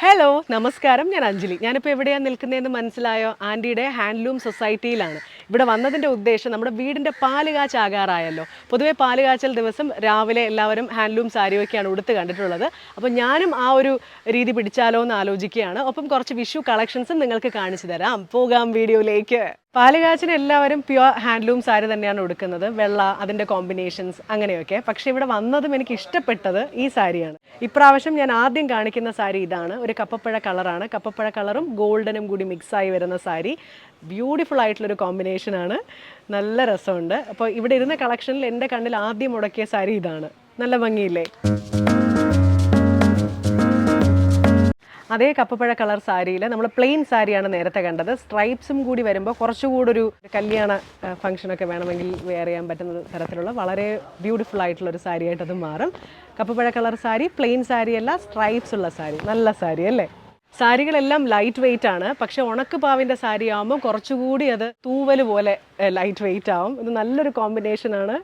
Hello നമസ്കാരം. ഞാൻ അഞ്ജലി. ഞാനിപ്പോൾ എവിടെയാണ് നിൽക്കുന്നതെന്ന് മനസ്സിലായോ? ആന്റിയുടെ ഹാൻഡ്ലൂം സൊസൈറ്റിയിലാണ്. ഇവിടെ വന്നതിന്റെ ഉദ്ദേശം നമ്മുടെ വീടിന്റെ പാൽ കാച്ചാകാറായല്ലോ. പൊതുവേ പാൽ കാച്ചൽ ദിവസം രാവിലെ എല്ലാവരും ഹാൻഡ്ലൂം സാരിയൊക്കെയാണ് ഉടുത്ത് കണ്ടിട്ടുള്ളത്. അപ്പോൾ ഞാനും ആ ഒരു രീതി പിടിച്ചാലോ എന്ന് ആലോചിക്കുകയാണ്. ഒപ്പം കുറച്ച് വിഷു കളക്ഷൻസും നിങ്ങൾക്ക് കാണിച്ചു തരാം. പോകാം വീഡിയോയിലേക്ക്. പാലുകാച്ചിന് എല്ലാവരും പ്യുവർ ഹാൻഡ്ലൂം സാരി തന്നെയാണ് ഉടുക്കുന്നത്. വെള്ള അതിന്റെ കോമ്പിനേഷൻസ് അങ്ങനെയൊക്കെ. പക്ഷേ ഇവിടെ വന്നതും എനിക്ക് ഇഷ്ടപ്പെട്ടത് ഈ സാരിയാണ്. ഇപ്രാവശ്യം ഞാൻ ആദ്യം കാണിക്കുന്ന സാരി ഇതാണ്. ഒരു കപ്പപ്പഴ കളറാണ്. കപ്പപ്പഴ കളറും ഗോൾഡനും കൂടി മിക്സായി വരുന്ന സാരി. ബ്യൂട്ടിഫുൾ ആയിട്ടുള്ളൊരു കോമ്പിനേഷനാണ് നല്ല രസമുണ്ട്. അപ്പോൾ ഇവിടെ ഇരുന്ന കളക്ഷനിൽ എന്റെ കണ്ണിൽ ആദ്യം മുടക്കിയ സാരി ഇതാണ്. നല്ല ഭംഗിയില്ലേ? അതേ കപ്പപ്പഴ കളർ സാരിയിൽ നമ്മൾ പ്ലെയിൻ സാരിയാണ് നേരത്തെ കണ്ടത്. സ്ട്രൈപ്സും കൂടി വരുമ്പോൾ കുറച്ചുകൂടി ഒരു കല്യാണ ഫംഗ്ഷനൊക്കെ വേണമെങ്കിൽ വെയർ ചെയ്യാൻ പറ്റുന്ന തരത്തിലുള്ള വളരെ ബ്യൂട്ടിഫുൾ ആയിട്ടുള്ള ഒരു സാരി ആയിട്ട് മാറും. കപ്പപ്പഴ കളർ സാരി പ്ലെയിൻ സാരിയല്ല സ്ട്രൈപ്സ് ഉള്ള സാരി. നല്ല സാരി അല്ലേ സാരികളെല്ലാം ലൈറ്റ് വെയിറ്റ് ആണ്. പക്ഷെ ഉണക്ക് പാവിന്റെ സാരി ആകുമ്പോൾ കുറച്ചുകൂടി അത് തൂവൽ പോലെ ലൈറ്റ് വെയിറ്റ് ആവും. ഇത് നല്ലൊരു കോമ്പിനേഷൻ ആണ്.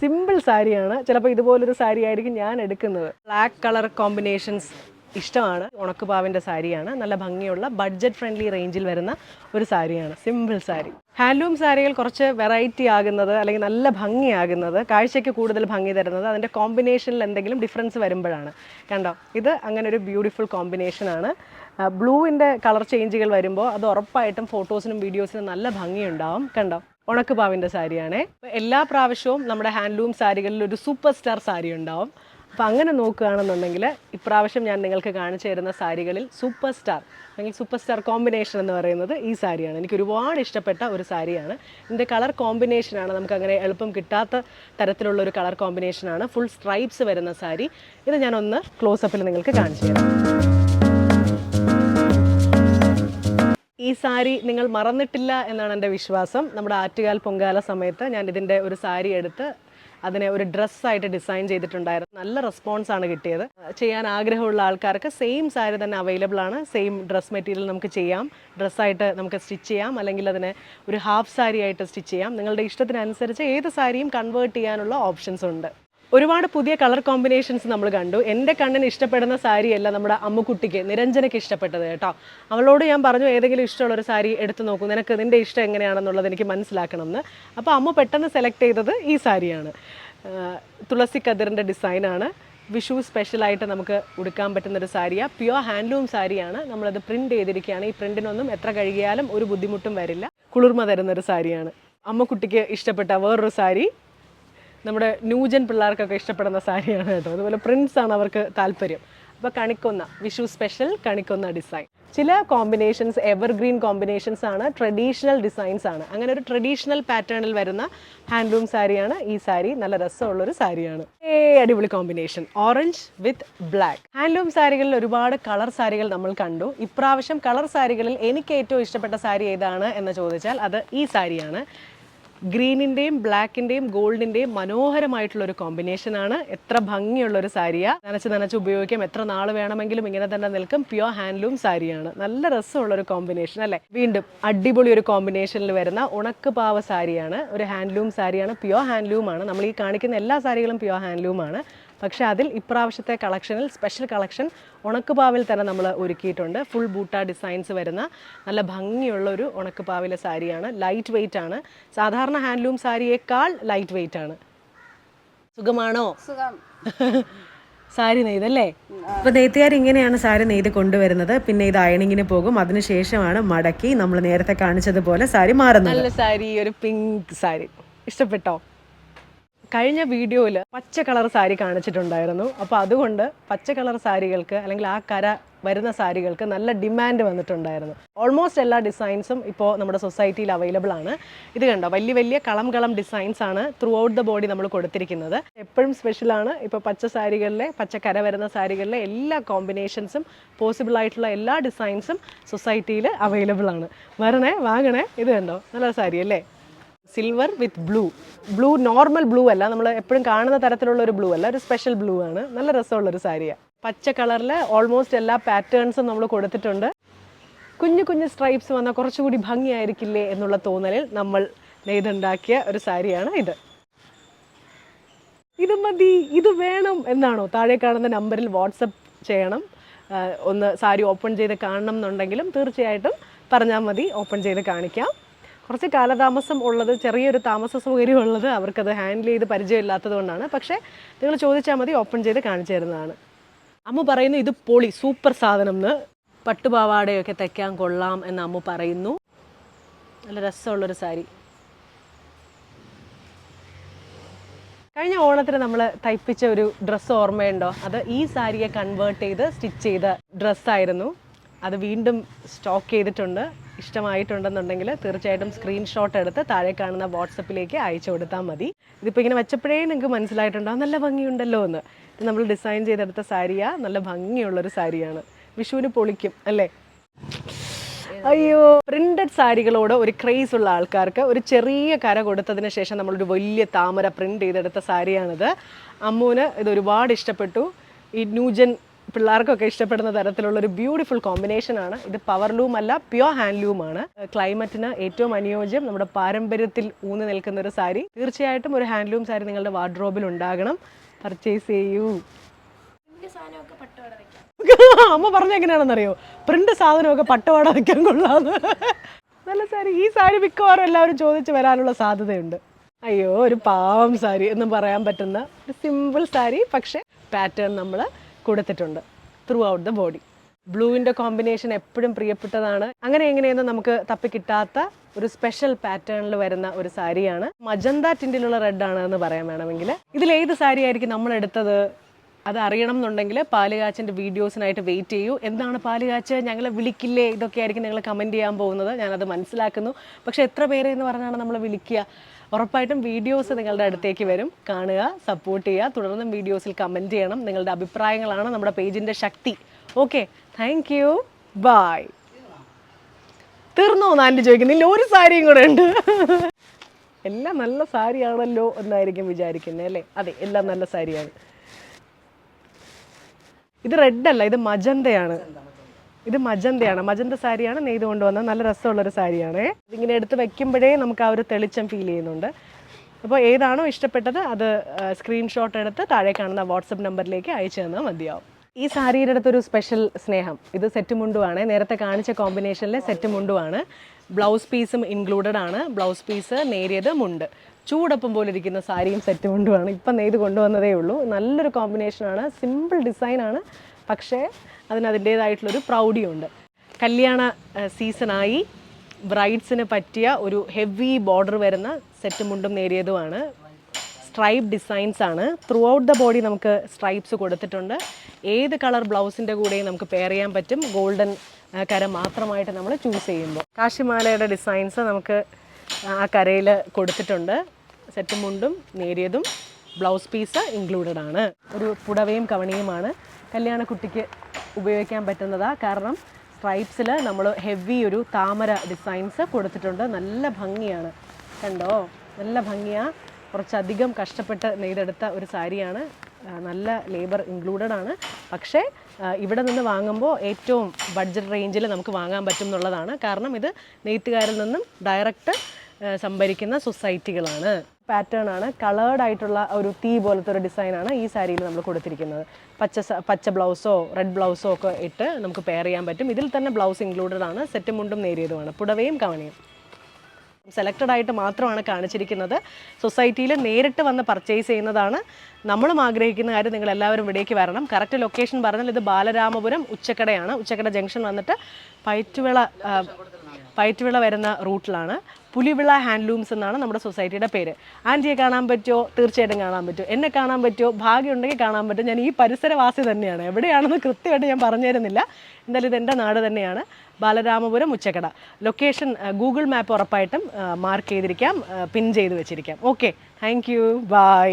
സിമ്പിൾ സാരിയാണ്. ചിലപ്പോൾ ഇതുപോലൊരു സാരി ആയിരിക്കും ഞാൻ എടുക്കുന്നത്. ബ്ലാക്ക് കളർ കോമ്പിനേഷൻസ് ഇഷ്ടമാണ്. ഉണക്കുപാവിന്റെ സാരിയാണ്. നല്ല ഭംഗിയുള്ള ബഡ്ജറ്റ് ഫ്രണ്ട്ലി റേഞ്ചിൽ വരുന്ന ഒരു സാരിയാണ്. സിമ്പിൾ സാരി. ഹാൻഡ്ലൂം സാരികൾ കുറച്ച് വെറൈറ്റി ആകുന്നത് അല്ലെങ്കിൽ നല്ല ഭംഗിയാകുന്നത് കാഴ്ചയ്ക്ക് കൂടുതൽ ഭംഗി തരുന്നത് അതിന്റെ കോമ്പിനേഷനിൽ എന്തെങ്കിലും ഡിഫറൻസ് വരുമ്പോഴാണ്. കണ്ടോ? ഇത് അങ്ങനെ ഒരു ബ്യൂട്ടിഫുൾ കോമ്പിനേഷനാണ് ബ്ലൂവിന്റെ കളർ ചേഞ്ചുകൾ വരുമ്പോൾ അത് ഉറപ്പായിട്ടും ഫോട്ടോസിനും വീഡിയോസിനും നല്ല ഭംഗിയുണ്ടാവും. കണ്ടോ? ഉണക്കുപാവിന്റെ സാരിയാണേ. എല്ലാ പ്രാവശ്യവും നമ്മുടെ ഹാൻഡ്ലൂം സാരികളിൽ ഒരു സൂപ്പർ സ്റ്റാർ സാരി ഉണ്ടാവും. അപ്പോൾ അങ്ങനെ നോക്കുകയാണെന്നുണ്ടെങ്കിൽ ഇപ്രാവശ്യം ഞാൻ നിങ്ങൾക്ക് കാണിച്ചു തരുന്ന സാരികളിൽ സൂപ്പർ സ്റ്റാർ അല്ലെങ്കിൽ സൂപ്പർ സ്റ്റാർ കോമ്പിനേഷൻ എന്ന് പറയുന്നത് ഈ സാരിയാണ്. എനിക്ക് ഒരുപാട് ഇഷ്ടപ്പെട്ട ഒരു സാരിയാണ്. ഇതിന്റെ കളർ കോമ്പിനേഷനാണ് നമുക്ക് അങ്ങനെ എളുപ്പം കിട്ടാത്ത തരത്തിലുള്ള ഒരു കളർ കോമ്പിനേഷനാണ് ഫുൾ സ്ട്രൈപ്സ് വരുന്ന സാരി. ഇത് ഞാനൊന്ന് ക്ലോസപ്പിൽ നിങ്ങൾക്ക് കാണിച്ചു തരാം. ഈ സാരി നിങ്ങൾ മറന്നിട്ടില്ല എന്നാണ് എന്റെ വിശ്വാസം. നമ്മുടെ ആറ്റുകാൽ പൊങ്കാല സമയത്ത് ഞാൻ ഇതിന്റെ ഒരു സാരി എടുത്ത് അതിനെ ഒരു ഡ്രസ്സായിട്ട് ഡിസൈൻ ചെയ്തിട്ടുണ്ടായിരുന്നു. നല്ല റെസ്പോൺസ് ആണ് കിട്ടിയത്. ചെയ്യാൻ ആഗ്രഹമുള്ള ആൾക്കാർക്ക് സെയിം സാരി തന്നെ അവൈലബിൾ ആണ്. സെയിം ഡ്രസ് മെറ്റീരിയൽ നമുക്ക് ചെയ്യാം. ഡ്രസ്സായിട്ട് നമുക്ക് സ്റ്റിച്ച് ചെയ്യാം. അല്ലെങ്കിൽ അതിനെ ഒരു ഹാഫ് സാരി ആയിട്ട് സ്റ്റിച്ച് ചെയ്യാം. നിങ്ങളുടെ ഇഷ്ടത്തിനനുസരിച്ച് ഏത് സാരിയും കൺവേർട്ട് ചെയ്യാനുള്ള ഓപ്ഷൻസ് ഉണ്ട്. ഒരുപാട് പുതിയ കളർ കോമ്പിനേഷൻസ് നമ്മൾ കണ്ടു. എന്റെ കണ്ണിന് ഇഷ്ടപ്പെടുന്ന സാരിയല്ല നമ്മുടെ അമ്മുക്കുട്ടിക്ക് നിരഞ്ജനയ്ക്ക് ഇഷ്ടപ്പെട്ടത് കേട്ടോ. അവളോട് ഞാൻ പറഞ്ഞു ഏതെങ്കിലും ഇഷ്ടമുള്ളൊരു സാരി എടുത്തു നോക്കൂ. നിനക്ക് നിന്റെ ഇഷ്ടം എങ്ങനെയാണെന്നുള്ളത് എനിക്ക് മനസ്സിലാക്കണം എന്ന് അപ്പോൾ അമ്മ പെട്ടെന്ന് സെലക്ട് ചെയ്തത് ഈ സാരിയാണ്. തുളസി കതിറിന്റെ ഡിസൈനാണ് വിഷു സ്പെഷ്യലായിട്ട് നമുക്ക് ഉടുക്കാൻ പറ്റുന്ന ഒരു സാരിയാണ് പ്യുവർ ഹാൻഡ്ലൂം സാരിയാണ്. നമ്മളത് പ്രിന്റ് ചെയ്തിരിക്കുകയാണ്. ഈ പ്രിന്റിനൊന്നും എത്ര കഴുകിയാലും ഒരു ബുദ്ധിമുട്ടും വരില്ല. കുളിർമ തരുന്നൊരു സാരിയാണ്. അമ്മക്കുട്ടിക്ക് ഇഷ്ടപ്പെട്ട വേറൊരു സാരി നമ്മുടെ ന്യൂജൻ പിള്ളേർക്കൊക്കെ ഇഷ്ടപ്പെടുന്ന സാരിയാണ് കേട്ടോ. അതുപോലെ പ്രിൻസ് ആണ് അവർക്ക് താല്പര്യം. അപ്പോൾ കണിക്കൊന്ന വിഷു സ്പെഷ്യൽ കണിക്കൊന്ന ഡിസൈൻ ചില കോമ്പിനേഷൻസ് എവർഗ്രീൻ കോമ്പിനേഷൻസ് ആണ് ട്രഡീഷണൽ ഡിസൈൻസ് ആണ്. അങ്ങനെ ഒരു ട്രഡീഷണൽ പാറ്റേണിൽ വരുന്ന ഹാൻഡ്ലൂം സാരിയാണ് ഈ സാരി. നല്ല രസമുള്ളൊരു സാരിയാണ്. ഏ അടിപൊളി combination orange with black handloom സാരികളിൽ ഒരുപാട് കളർ സാരികൾ നമ്മൾ കണ്ടു. ഇപ്രാവശ്യം കളർ സാരികളിൽ എനിക്ക് ഏറ്റവും ഇഷ്ടപ്പെട്ട സാരി ഏതാണ് എന്ന് ചോദിച്ചാൽ അത് ഈ സാരിയാണ്. ഗ്രീനിന്റെയും ബ്ലാക്കിന്റെയും ഗോൾഡിന്റെയും മനോഹരമായിട്ടുള്ള ഒരു കോമ്പിനേഷൻ ആണ്. എത്ര ഭംഗിയുള്ള ഒരു സാരിയാണ് നനച്ച് നനച്ച് ഉപയോഗിക്കാം. എത്ര നാൾ വേണമെങ്കിലും ഇങ്ങനെ തന്നെ നിൽക്കും. പ്യുവർ ഹാൻഡ്ലൂം സാരിയാണ്. നല്ല രസമുള്ള ഒരു കോമ്പിനേഷൻ അല്ലേ? വീണ്ടും അടിപൊളി ഒരു കോമ്പിനേഷനിൽ വരുന്ന ഉണക്ക് പാവ സാരിയാണ്. ഒരു ഹാൻഡ്ലൂം സാരിയാണ്. പ്യുവർ ഹാൻഡ്ലൂമാണ് നമ്മൾ ഈ കാണിക്കുന്ന എല്ലാ സാരികളും പ്യുവർ ഹാൻഡ്ലൂം ആണ്. പക്ഷേ അതിൽ ഇപ്രാവശ്യത്തെ കളക്ഷനിൽ സ്പെഷ്യൽ കളക്ഷൻ ഉണക്കുപാവിൽ തന്നെ നമ്മൾ ഒരുക്കിയിട്ടുണ്ട്. ഫുൾ ബൂട്ടാ ഡിസൈൻസ് വരുന്ന നല്ല ഭംഗിയുള്ള ഒരു ഉണക്കുപാവിലെ സാരിയാണ്. ലൈറ്റ് വെയിറ്റ് ആണ്. സാധാരണ ഹാൻഡ്ലൂം സാരിയേക്കാൾ ലൈറ്റ് വെയിറ്റ് ആണ്. സുഖമാണോ? സുഖം. സാരി നെയ്തല്ലേ? അപ്പോൾ നെയ്ത്തുകാർ ഇങ്ങനെയാണ് സാരി നെയ്ത് കൊണ്ടുവരുന്നത്. പിന്നെ ഇത് അയണിങ്ങിന് പോകും. അതിനുശേഷമാണ് മടക്കി നമ്മൾ നേരത്തെ കാണിച്ചതുപോലെ സാരി മാറുന്നത്. നല്ല സാരി ഒരു പിങ്ക് സാരി. ഇഷ്ടപ്പെട്ടോ? കഴിഞ്ഞ വീഡിയോയിൽ പച്ച കളർ സാരി കാണിച്ചിട്ടുണ്ടായിരുന്നു. അപ്പോൾ അതുകൊണ്ട് പച്ച കളർ സാരികൾക്ക് അല്ലെങ്കിൽ ആ കര വരുന്ന സാരികൾക്ക് നല്ല ഡിമാൻഡ് വന്നിട്ടുണ്ടായിരുന്നു. ഓൾമോസ്റ്റ് എല്ലാ ഡിസൈൻസും ഇപ്പോൾ നമ്മുടെ സൊസൈറ്റിയിൽ അവൈലബിൾ ആണ്. ഇത് കണ്ടോ? വലിയ വലിയ കളം കളം ഡിസൈൻസ് ആണ് ത്രൂ ഔട്ട് ദ ബോഡി നമ്മൾ കൊടുത്തിരിക്കുന്നത്. എപ്പോഴും സ്പെഷ്യലാണ് ഇപ്പോൾ പച്ച സാരികളിലെ പച്ചക്കര കര വരുന്ന സാരികളിലെ എല്ലാ കോമ്പിനേഷൻസും പോസിബിൾ ആയിട്ടുള്ള എല്ലാ ഡിസൈൻസും സൊസൈറ്റിയിൽ അവൈലബിൾ ആണ്. വരണേ വാങ്ങണേ ഇത് കണ്ടോ? നല്ല സാരി അല്ലേ? Silver with blue blue normal blue അല്ല. നമ്മൾ എപ്പോഴും കാണുന്ന തരത്തിലുള്ള ഒരു ബ്ലൂ അല്ല. ഒരു സ്പെഷ്യൽ ബ്ലൂ ആണ്. നല്ല രസമുള്ള ഒരു സാരിയാണ് പച്ച കളറിൽ ഓൾമോസ്റ്റ് എല്ലാ പാറ്റേൺസും നമ്മൾ കൊടുത്തിട്ടുണ്ട്. കുഞ്ഞു കുഞ്ഞു സ്ട്രൈപ്സ് വന്നാൽ കുറച്ചുകൂടി ഭംഗിയായിരിക്കില്ലേ എന്നുള്ള തോന്നലിൽ നമ്മൾ നെയ്തുണ്ടാക്കിയ ഒരു സാരിയാണ് ഇത്. ഇത് മതി ഇത് വേണം എന്നാണോ? താഴെ കാണുന്ന നമ്പറിൽ വാട്സപ്പ് ചെയ്യണം. ഒന്ന് സാരി ഓപ്പൺ ചെയ്ത് കാണണം എന്നുണ്ടെങ്കിലും തീർച്ചയായിട്ടും പറഞ്ഞാൽ മതി ഓപ്പൺ ചെയ്ത് കാണിക്കാം. കുറച്ച് കാലതാമസം ഉള്ളത് ചെറിയൊരു താമസ സൗകര്യം ഉള്ളത് അവർക്കത് ഹാൻഡിൽ ചെയ്ത് പരിചയമില്ലാത്തത് കൊണ്ടാണ്. പക്ഷേ നിങ്ങൾ ചോദിച്ചാൽ മതി ഓപ്പൺ ചെയ്ത് കാണിച്ചു തരുന്നതാണ്. അമ്മ പറയുന്നു ഇത് പൊളി സൂപ്പർ സാധനം എന്ന് പട്ടുപാവാടയൊക്കെ തയ്ക്കാൻ കൊള്ളാം എന്ന് അമ്മ പറയുന്നു. നല്ല രസമുള്ളൊരു സാരി. കഴിഞ്ഞ ഓണത്തിന് നമ്മൾ തയ്പ്പിച്ച ഒരു ഡ്രസ്സ് ഓർമ്മയുണ്ടോ? അത് ഈ സാരിയെ കൺവേർട്ട് ചെയ്ത് സ്റ്റിച്ച് ചെയ്ത ഡ്രസ്സായിരുന്നു അത് വീണ്ടും സ്റ്റോക്ക് ചെയ്തിട്ടുണ്ട്. ഇഷ്ടമായിട്ടുണ്ടെന്നുണ്ടെങ്കിൽ തീർച്ചയായിട്ടും സ്ക്രീൻഷോട്ട് എടുത്ത് താഴെ കാണുന്ന വാട്സപ്പിലേക്ക് അയച്ചു കൊടുത്താൽ മതി. ഇതിപ്പോൾ ഇങ്ങനെ വെച്ചപ്പോഴേ നിങ്ങൾക്ക് മനസ്സിലായിട്ടുണ്ടോ? നല്ല ഭംഗിയുണ്ടല്ലോ എന്ന്. ഇത് നമ്മൾ ഡിസൈൻ ചെയ്തെടുത്ത സാരിയാ. നല്ല ഭംഗിയുള്ളൊരു സാരിയാണ്. വിഷുവിന് പൊളിക്കും അല്ലേ? അയ്യോ പ്രിന്റഡ് സാരികളോട് ഒരു ക്രേസ് ഉള്ള ആൾക്കാർക്ക് ഒരു ചെറിയ കര കൊടുത്തതിന് ശേഷം നമ്മളൊരു വലിയ താമര പ്രിന്റ് ചെയ്തെടുത്ത സാരിയാണിത്. അമ്മൂന് ഇത് ഒരുപാട് ഇഷ്ടപ്പെട്ടു. ഈ ന്യൂജൻ പിള്ളേർക്കൊക്കെ ഇഷ്ടപ്പെടുന്ന തരത്തിലുള്ള ഒരു ബ്യൂട്ടിഫുൾ കോമ്പിനേഷൻ ആണ്. ഇത് പവർലൂം അല്ല പ്യുവർ ഹാൻഡ്ലൂം ആണ്. ക്ലൈമറ്റിന് ഏറ്റവും അനുയോജ്യം നമ്മുടെ പാരമ്പര്യത്തിൽ ഊന്നി നിൽക്കുന്ന ഒരു സാരി. തീർച്ചയായിട്ടും ഒരു ഹാൻഡ് ലൂം സാരി നിങ്ങളുടെ വാർഡ്രോബിൽ ഉണ്ടാകണം. പർച്ചേസ് ചെയ്യൂ. അമ്മ പറഞ്ഞ എങ്ങനെയാണെന്നറിയോ? പ്രിന്റ് സാധനമൊക്കെ പട്ടുപാട വയ്ക്കാൻ കൊള്ളാന്ന്. നല്ല സാരി. ഈ സാരി മിക്കവാറും എല്ലാവരും ചോദിച്ച് വരാനുള്ള സാധ്യതയുണ്ട്. അയ്യോ ഒരു പാവം സാരി എന്ന് പറയാൻ പറ്റുന്ന ഒരു സിമ്പിൾ സാരി. പക്ഷേ പാറ്റേൺ നമ്മൾ കൊടുത്തിട്ടുണ്ട് ത്രൂ ഔട്ട് ദ ബോഡി ബ്ലൂവിന്റെ കോമ്പിനേഷൻ എപ്പോഴും പ്രിയപ്പെട്ടതാണ്. അങ്ങനെ എങ്ങനെയെന്ന് നമുക്ക് തപ്പി കിട്ടാത്ത ഒരു സ്പെഷ്യൽ പാറ്റേണിൽ വരുന്ന ഒരു സാരിയാണ്. മജന്ത ടിൻഡിലുള്ള റെഡ് ആണ് എന്ന് പറയാൻ വേണമെങ്കിൽ. ഇതിൽ ഏത് സാരി ആയിരിക്കും നമ്മൾ എടുത്തത്? അത് അറിയണം എന്നുണ്ടെങ്കിൽ പാലുകാച്ചന്റെ വീഡിയോസിനായിട്ട് വെയിറ്റ് ചെയ്യൂ. എന്താണ് പാലുകാച്ച്? ഞങ്ങളെ വിളിക്കില്ലേ? ഇതൊക്കെ ആയിരിക്കും നിങ്ങൾ കമന്റ് ചെയ്യാൻ പോകുന്നത്. ഞാനത് മനസ്സിലാക്കുന്നു. പക്ഷേ എത്ര പേര് എന്ന് പറഞ്ഞാണ് നമ്മൾ വിളിക്കുക? ഉറപ്പായിട്ടും വീഡിയോസ് നിങ്ങളുടെ അടുത്തേക്ക് വരും. കാണുക സപ്പോർട്ട് ചെയ്യുക. തുടർന്നും വീഡിയോസിൽ കമന്റ് ചെയ്യണം. നിങ്ങളുടെ അഭിപ്രായങ്ങളാണ് നമ്മുടെ പേജിന്റെ ശക്തി. ഓക്കെ താങ്ക് യു ബായ് തീർന്നോ എന്ന് ആന്റി ചോദിക്കുന്നില്ല ഒരു സാരിയും കൂടെ ഉണ്ട്. എല്ലാം നല്ല സാരിയാണല്ലോ എന്നായിരിക്കും വിചാരിക്കുന്നത് അല്ലേ? അതെ എല്ലാം നല്ല സാരിയാണ്. ഇത് റെഡ് അല്ല ഇത് മജന്തയാണ്. ഇത് മജന്തയാണ്. മജന്ത സാരിയാണ് നെയ്ത് കൊണ്ടുവന്ന നല്ല രസമുള്ളൊരു സാരിയാണ്. ഇതിങ്ങനെ എടുത്ത് വെക്കുമ്പോഴേ നമുക്ക് ആ ഒരു തെളിച്ചം ഫീൽ ചെയ്യുന്നുണ്ട്. അപ്പോൾ ഏതാണോ ഇഷ്ടപ്പെട്ടത് അത് സ്ക്രീൻഷോട്ട് എടുത്ത് താഴെ കാണുന്ന വാട്സപ്പ് നമ്പറിലേക്ക് അയച്ചു തന്നാൽ മതിയാവും. ഈ സാരിയുടെ അടുത്തൊരു സ്പെഷ്യൽ സ്നേഹം. ഇത് സെറ്റ് മുണ്ടുവാണ്. നേരത്തെ കാണിച്ച കോമ്പിനേഷനിലെ സെറ്റ് മുണ്ടുവാണ്. ബ്ലൗസ് പീസും ഇൻക്ലൂഡഡ് ആണ്. ബ്ലൗസ് പീസ് നേരിയത് മുണ്ട്. ചൂടൊപ്പം പോലെ ഇരിക്കുന്ന സാരിയും സെറ്റ് മുണ്ടുമാണ് ഇപ്പം നെയ്ത് കൊണ്ടുവന്നതേ ഉള്ളൂ. നല്ലൊരു കോമ്പിനേഷനാണ് സിമ്പിൾ ഡിസൈനാണ് പക്ഷേ അതിന് അതിന്റേതായിട്ടുള്ളൊരു പ്രൗഢിയുണ്ട്. കല്യാണ സീസണായി ബ്രൈഡ്സിന് പറ്റിയ ഒരു ഹെവി ബോർഡർ വരുന്ന സെറ്റ് മുണ്ടും നേരിയതുമാണ് സ്ട്രൈപ്പ് ഡിസൈൻസ് ആണ്. ത്രൂ ഔട്ട് ദ ബോഡി നമുക്ക് സ്ട്രൈപ്സ് കൊടുത്തിട്ടുണ്ട്. ഏത് കളർ ബ്ലൗസിന്റെ കൂടെയും നമുക്ക് പെയർ ചെയ്യാൻ പറ്റും. ഗോൾഡൻ കര മാത്രമായിട്ട് നമ്മൾ ചൂസ് ചെയ്യുമ്പോൾ. കാശിമാലയുടെ ഡിസൈൻസ് നമുക്ക് ആ കരയിൽ കൊടുത്തിട്ടുണ്ട്. സെറ്റ് മുണ്ടും നേരിയതും ബ്ലൗസ് പീസ് ഇൻക്ലൂഡഡ് ആണ് ഒരു പുടവയും കവണിയുമാണ്. കല്യാണ കുട്ടിക്ക് ഉപയോഗിക്കാൻ പറ്റുന്നതാണ് കാരണം സ്ട്രൈപ്സിൽ നമ്മൾ ഹെവി ഒരു താമര ഡിസൈൻസ് കൊടുത്തിട്ടുണ്ട്. നല്ല ഭംഗിയാണ്. കണ്ടോ? നല്ല ഭംഗിയാണ് കുറച്ചധികം കഷ്ടപ്പെട്ട് നെയ്തെടുത്ത ഒരു സാരിയാണ്. നല്ല ലേബർ ഇൻക്ലൂഡഡ് ആണ്. പക്ഷേ ഇവിടെ നിന്ന് വാങ്ങുമ്പോൾ ഏറ്റവും ബഡ്ജറ്റ് റേഞ്ചിൽ നമുക്ക് വാങ്ങാൻ പറ്റും എന്നുള്ളതാണ്. കാരണം ഇത് നെയ്ത്തുകാരിൽ നിന്നും ഡയറക്റ്റ് സംഭരിക്കുന്ന സൊസൈറ്റികളാണ് പാറ്റേൺ ആണ്. കളേർഡ് ആയിട്ടുള്ള ഒരു തീ പോലത്തെ ഒരു ഡിസൈനാണ് ഈ സാരിയിൽ നമ്മൾ കൊടുത്തിരിക്കുന്നത്. പച്ച പച്ച ബ്ലൗസോ റെഡ് ബ്ലൗസോ ഒക്കെ ഇട്ട് നമുക്ക് പെയർ ചെയ്യാൻ പറ്റും. ഇതിൽ തന്നെ ബ്ലൗസ് ഇൻക്ലൂഡഡ് ആണ്. സെറ്റ് മുണ്ടും നേരിയതുമാണ്. പുടവയും കവണയും. സെലക്റ്റഡ് ആയിട്ട് മാത്രമാണ് കാണിച്ചിരിക്കുന്നത്. സൊസൈറ്റിയിൽ നേരിട്ട് വന്ന് പർച്ചേസ് ചെയ്യുന്നതാണ്. നമ്മളും ആഗ്രഹിക്കുന്ന കാര്യം നിങ്ങൾ എല്ലാവരും ഇവിടേക്ക് വരണം. കറക്റ്റ് ലൊക്കേഷൻ പറഞ്ഞാൽ ഇത് ബാലരാമപുരം ഉച്ചക്കടയാണ്. ഉച്ചക്കട ജംഗ്ഷൻ വന്നിട്ട് പയറ്റുവിള പയറ്റുവിള വരുന്ന റൂട്ടിലാണ് പുലിവിള ഹാൻഡ്ലൂംസ് എന്നാണ് നമ്മുടെ സൊസൈറ്റിയുടെ പേര്. ആന്റിയെ കാണാൻ പറ്റുമോ? തീർച്ചയായിട്ടും കാണാൻ പറ്റും. എന്നെ കാണാൻ പറ്റുമോ? ഭാഗ്യമുണ്ടെങ്കിൽ കാണാൻ പറ്റും. ഞാൻ ഈ പരിസരവാസി തന്നെയാണ്. എവിടെയാണെന്ന് കൃത്യമായിട്ട് ഞാൻ പറഞ്ഞു തരുന്നില്ല എന്തായാലും ഇത് എന്റെ നാട് തന്നെയാണ്. Balaramapuram Uchakkada. Location Google map ഉറപ്പായിട്ടും മാർക്ക് ചെയ്തിരിക്കാം പിൻ ചെയ്ത് വെച്ചിരിക്കാം. Okay thank you bye